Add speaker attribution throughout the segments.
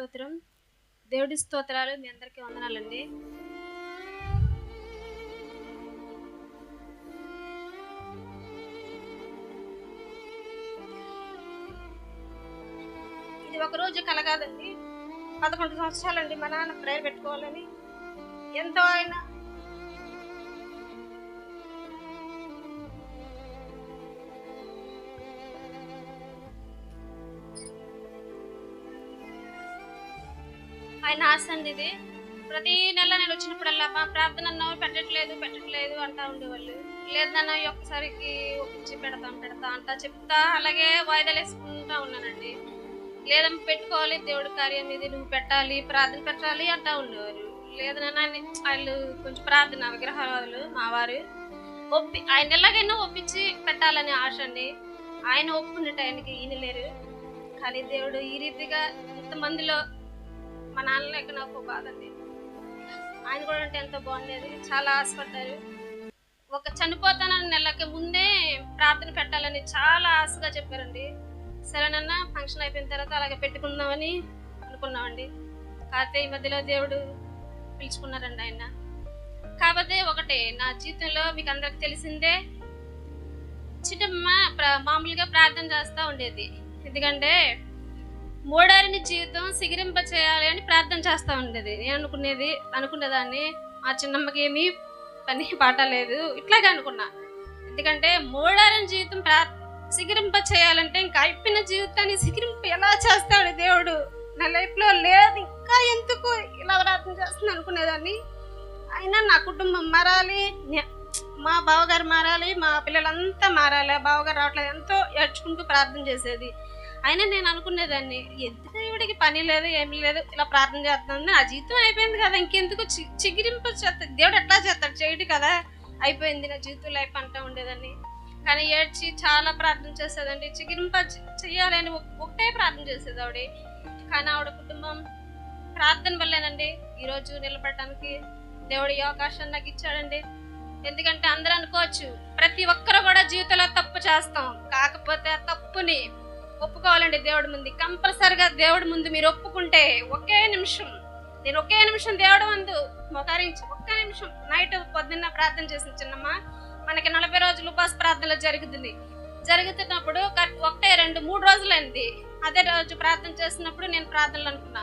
Speaker 1: స్తోత్రం. దేవుడి స్తోత్రాలు మీ అందరికీ వందనాలండి. ఇది ఒక రోజు కలగాదండి పదకొండు సంవత్సరాలండి మా నాన్న ప్రేయర్ పెట్టుకోవాలని. ఎంతో ఆయన ఆయన ఆశ అండి ఇది. ప్రతి నెల నేను వచ్చినప్పుడల్లా మా ప్రార్థన అన్నావు పెట్టట్లేదు పెట్టట్లేదు అంటా ఉండేవాళ్ళు. లేదన్నా ఒక్కసారికి ఒప్పించి పెడతాం పెడతా అంటా చెప్తా అలాగే వాయిదాలు వేసుకుంటా ఉన్నానండి. లేదమ్మా పెట్టుకోవాలి దేవుడి కార్యం ఇది నువ్వు పెట్టాలి ప్రార్థన పెట్టాలి అంటా ఉండేవారు. లేదన్నా వాళ్ళు కొంచెం ప్రార్థన విగ్రహాలు మా వారు ఒప్పి ఆయన ఎలాగైనా ఒప్పించి పెట్టాలని ఆశ అండి. ఆయన ఒప్పుకునే టైంకి ఈయన లేరు. కానీ దేవుడు ఈ రీతిగా ఇంతమందిలో మా నాన్న లేక నాకు కాదండి ఆయన కూడా అంటే ఎంతో బాగుండేది. చాలా ఆశపడ్డారు. ఒక చనిపోతానని నెలకి ముందే ప్రార్థన పెట్టాలని చాలా ఆశగా చెప్పారండి. సరేనన్నా ఫంక్షన్ అయిపోయిన తర్వాత అలాగే పెట్టుకుందామని అనుకున్నామండి. కాకపోతే ఈ మధ్యలో దేవుడు పిలుచుకున్నారండి ఆయన. కాకపోతే ఒకటే నా జీవితంలో మీకు అందరికి తెలిసిందే చిన్నమ్మ మామూలుగా ప్రార్థన చేస్తూ ఉండేది. ఎందుకంటే మూడారిని జీవితం సిగిరింప చేయాలి అని ప్రార్థన చేస్తూ ఉండేది. నేను అనుకునేది అనుకునేదాన్ని మా చిన్నమ్మకి ఏమీ పని పాట లేదు. ఇట్లాగే అనుకున్నా. ఎందుకంటే మూడారిని జీవితం ప్రా సిగిరింప చేయాలంటే ఇంకా అయిపోయిన జీవితాన్ని సిగిరింప ఎలా చేస్తాడు దేవుడు? నా లైఫ్లో లేదు ఇంకా ఎందుకు ఇలా ప్రార్థన చేస్తుంది అనుకునేదాన్ని. అయినా నా కుటుంబం మారాలి మా బావగారు మారాలి మా పిల్లలంతా మారాలి. బావగారు రావట్లేదు. ఎంతో ఏడ్చుకుంటూ ప్రార్థన చేసేది. అయినా నేను అనుకునేదాన్ని ఎందుకు ఈవిడికి పని లేదు ఏమీ లేదు ఇలా ప్రార్థన చేస్తుంది నా జీవితం అయిపోయింది కదా ఇంకెందుకు చి- చిగిరింపు చేస్తాడు దేవుడు ఎట్లా చేస్తాడు చేయడు కదా అయిపోయింది నా జీవితం లైఫ్ అంటూ ఉండేదాన్ని. కానీ ఏడ్చి చాలా ప్రార్థన చేసేదండి చిగిరింప చేయాలని చెయ్యాలని ఒకటే ప్రార్థన చేసేది ఆవిడ. కానీ ఆవిడ కుటుంబం ప్రార్థన వల్లేనండి ఈరోజు నిలబడటానికి దేవుడు ఈ అవకాశం నాకు ఇచ్చాడండి. ఎందుకంటే అందరూ అనుకోవచ్చు ప్రతి ఒక్కరు కూడా జీవితంలో తప్పు చేస్తాం కాకపోతే ఆ తప్పుని ఒప్పుకోవాలండి దేవుడి ముందు కంపల్సరిగా దేవుడి ముందు మీరు ఒప్పుకుంటే ఒకే నిమిషం నేను ఒకే నిమిషం దేవుడి ముందు మోకరించి ఒక్క నిమిషం నైట్ పొద్దున్న ప్రార్థన చేసిన చిన్నమ్మ మనకి నలభై రోజులు ఉపాస ప్రార్థనలు జరుగుతుంది. జరుగుతున్నప్పుడు ఒకటే రెండు మూడు రోజులైంది అదే రోజు ప్రార్థన చేసినప్పుడు నేను ప్రార్థనలు అనుకున్నా.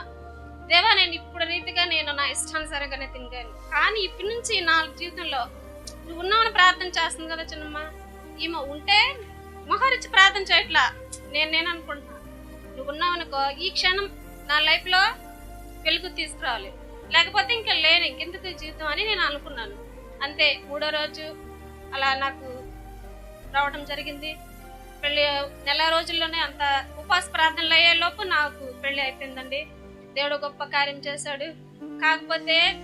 Speaker 1: దేవా నేను ఇప్పుడు రీతిగా నేను నా ఇష్టానుసారంగానే తిరిగాను. కానీ ఇప్పటి నుంచి నా జీవితంలో నువ్వు ఉన్నావని ప్రార్థన చేస్తుంది కదా చిన్నమ్మ. ఈమె ఉంటే మొహరిచి ప్రార్థన చేయట్లా. నేను నేను అనుకుంటున్నాను నువ్వు ఉన్నావనుకో ఈ క్షణం నా లైఫ్లో వెలుగు తీసుకురావాలి. లేకపోతే ఇంకా లేను ఇంకెందుకు జీవితం అని నేను అనుకున్నాను. అంతే మూడో రోజు అలా నాకు రావడం జరిగింది. పెళ్ళి నెల రోజుల్లోనే అంత ఉపవాస ప్రార్థనలు అయ్యేలోపు నాకు పెళ్ళి అయిపోయిందండి. దేవుడు గొప్ప కార్యం చేశాడు. కాకపోతే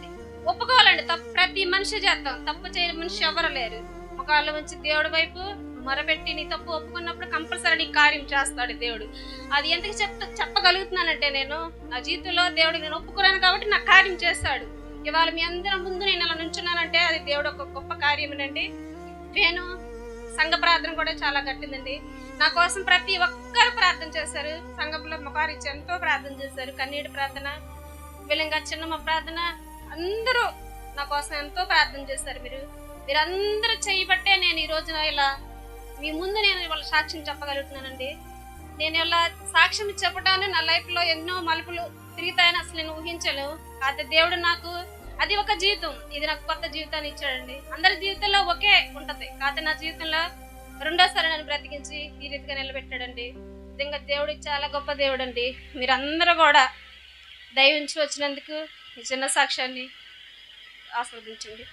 Speaker 1: ఒప్పుకోవాలండి తప్పు ప్రతి మనిషి చేస్తాం. తప్పు చేయని మనిషి ఎవరు లేరు. ఒకళ్ళు మంచి దేవుడి వైపు మొరపెట్టి నీ తప్పు ఒప్పుకున్నప్పుడు కంపల్సరీ నీ కార్యం చేస్తాడు దేవుడు. అది ఎందుకు చెప్ చెప్పగలుగుతున్నానంటే నేను నా జీవితంలో దేవుడికి నేను ఒప్పుకున్నాను కాబట్టి నా కార్యం చేస్తాడు. ఇవాళ మీ అందరం ముందు నేను అలా నుంచున్నానంటే అది దేవుడు ఒక గొప్ప కార్యమేనండి. నేను సంఘ ప్రార్థన కూడా చాలా గట్టిందండి. నా కోసం ప్రతి ఒక్కరు ప్రార్థన చేశారు. సంఘంలో మొకారు ఎంతో ప్రార్థన చేశారు. కన్నీటి ప్రార్థన విలంగా చిన్నమ్మ ప్రార్థన అందరూ నా కోసం ఎంతో ప్రార్థన చేశారు మీరు. మీరందరూ చేయబట్టే నేను ఈ రోజున ఇలా మీ ముందు నేను ఇవాళ సాక్ష్యం చెప్పగలుగుతున్నానండి. నేను ఇలా సాక్ష్యం చెప్పడానికి నా లైఫ్లో ఎన్నో మలుపులు తిరుగుతాయని అసలు నేను ఊహించలేవు కాకపోతే దేవుడు నాకు అది ఒక జీవితం. ఇది నాకు కొత్త జీవితాన్ని ఇచ్చాడండి. అందరి జీవితంలో ఒకే ఉంటుంది. కాకపోతే నా జీవితంలో రెండోసారి నన్ను బ్రతికించి ఈ రీతిగా నిలబెట్టాడండి. నిజంగా దేవుడు చాలా గొప్ప దేవుడు అండి మీరందరూ కూడా దయ ఉంచి వచ్చినందుకు ఈ చిన్న సాక్ష్యాన్ని ఆస్వాదించండి.